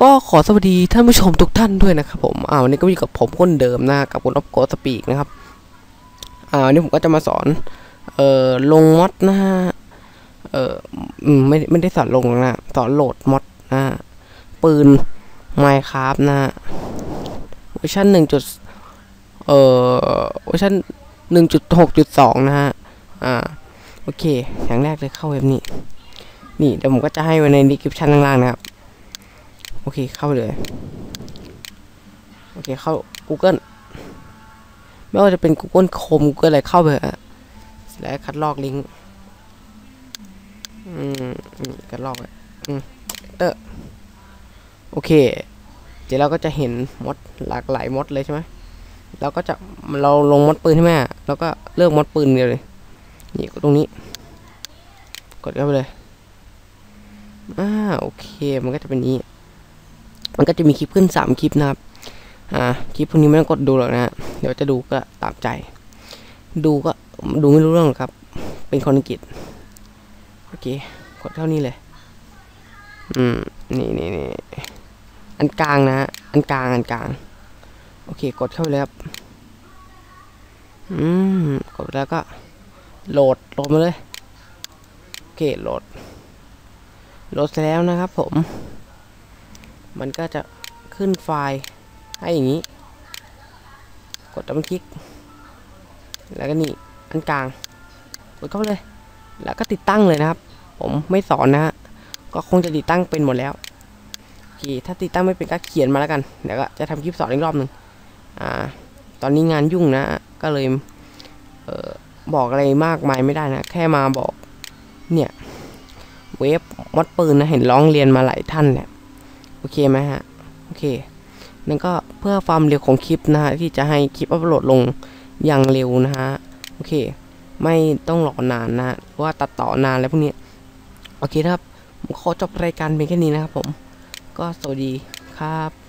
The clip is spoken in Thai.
ก็ขอสวัสดีท่านผู้ชมทุกท่านด้วยนะครับผมอ่าวันนี้ก็อยู่กับผมคนเดิมนะกับคุณอ๊อฟโกสปีกนะครับอ่าวันนี้ผมก็จะมาสอนเอ่อลงมอดนะฮะเอ่อไม่ไม่ได้สอนลงนะสอนโหลดมอดนะปืน Minecraft นะเวอร์ชันหนึ่งจุดเอ่อเวอร์ชันหนึ่งจุดหกจุดสองนะฮะอ่าโอเค อย่างแรกเลยเข้าเว็บนี้ นี่เดี๋ยวผมก็จะให้ไว้ใน description ข้างล่างๆนะครับ โอเคเข้าไปเลย โอเคเข้า Google ไม่ว่าจะเป็น Google Chrome Google อะไรเข้าไปแล้วคัดลอกลิงก์อืมอืมคัดลอกไว้อืมเตอร์โอเค เดี๋ยวเราก็จะเห็นมดหลากหลายมดเลยใช่ไหมเราก็จะเราลงมดปืนใช่ไหมแล้วก็เลือกมดปืนเดียวเลยนี่กดตรงนี้ กดเข้าไปเลยอ่าโอเค มันก็จะเป็นนี้ มันก็จะมีคลิปขึ้นสามคลิปนะครับ อ่า คลิปพวกนี้ไม่ต้องกดดูหรอกนะเดี๋ยวจะดูก็ตามใจ ดูก็ดูไม่รู้เรื่องหรอกครับ เป็นคนอังกฤษ โอเค กดเท่านี้เลย อืม นี่นี่นี่อันกลางนะ อันกลาง อันกลาง โอเค กดเข้าไปเลยครับ อืม กดแล้วก็โหลดโหลดมาเลย โอเค โหลด โหลดเสร็จแล้วนะครับผม มันก็จะขึ้นไฟล์ให้อย่างนี้ กดดับเบิลคลิก แล้วก็นี่อันกลาง กดเข้าเลย แล้วก็ติดตั้งเลยนะครับ ผมไม่สอนนะฮะ ก็คงจะติดตั้งเป็นหมดแล้วโอเคถ้าติดตั้งไม่เป็นก็เขียนมาแล้วกัน เดี๋ยวก็จะทำคลิปสอนอีกรอบหนึ่งอ่า ตอนนี้งานยุ่งนะ ก็เลยเออบอกอะไรมากมายไม่ได้นะ แค่มาบอก เนี่ย เวฟมดปืนนะ เห็นร้องเรียนมาหลายท่านเนี่ย โอเคไหมฮะ โอเค นั่นก็เพื่อความเร็วของคลิปนะฮะ ที่จะให้คลิปอัปโหลดลงอย่างเร็วนะฮะ โอเค ไม่ต้องรอนานนะว่าตัดต่อนานแล้วพวกนี้ โอเคครับขอจบรายการเพียงแค่นี้นะครับผม ก็สวัสดีครับ